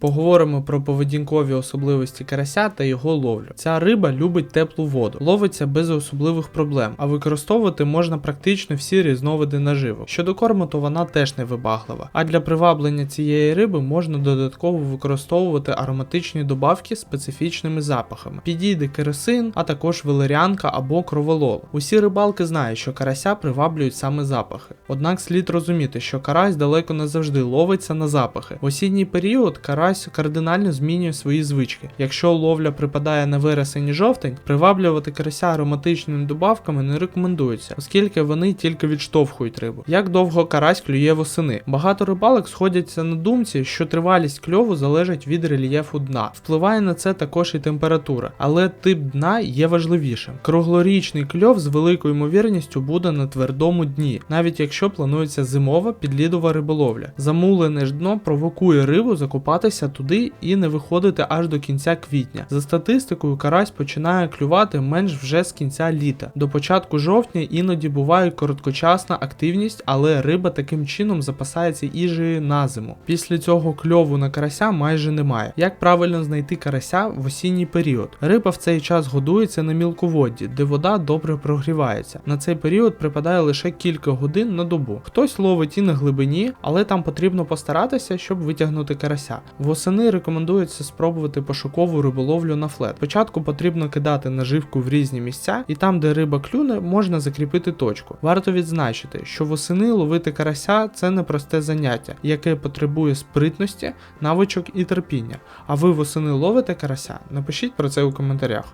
Поговоримо про поведінкові особливості карася та його ловлю. Ця риба любить теплу воду, ловиться без особливих проблем, а використовувати можна практично всі різновиди наживок. Щодо корму, то вона теж не вибаглива. А для приваблення цієї риби можна додатково використовувати ароматичні добавки з специфічними запахами. Підійде керосин, а також валеріанка або кроволол. Усі рибалки знають, що карася приваблюють саме запахи. Однак слід розуміти, що карась далеко не завжди ловиться на запахи. В осінній період карась кардинально змінює свої звички. Якщо ловля припадає на вересень і жовтень, приваблювати карася ароматичними добавками не рекомендується, оскільки вони тільки відштовхують рибу. Як довго карась клює восени? Багато рибалок сходяться на думці, що тривалість кльову залежить від рельєфу дна. Впливає на це також і температура, але тип дна є важливішим. Круглорічний кльов з великою ймовірністю буде на твердому дні, навіть якщо планується зимова підлідова риболовля. Замулене ж дно провокує рибу закупатися туди і не виходити аж до кінця квітня. За статистикою, карась починає клювати менш вже з кінця літа. До початку жовтня іноді буває короткочасна активність, але риба таким чином запасається їжею на зиму. Після цього кльову на карася майже немає. Як правильно знайти карася в осінній період? Риба в цей час годується на мілководді, де вода добре прогрівається. На цей період припадає лише кілька годин на добу. Хтось ловить і на глибині, але там потрібно постаратися, щоб витягнути карася. Восени рекомендується спробувати пошукову риболовлю на флет. Спочатку потрібно кидати наживку в різні місця, і там, де риба клюне, можна закріпити точку. Варто відзначити, що восени ловити карася це непросте заняття, яке потребує спритності, навичок і терпіння. А ви восени ловите карася? Напишіть про це у коментарях.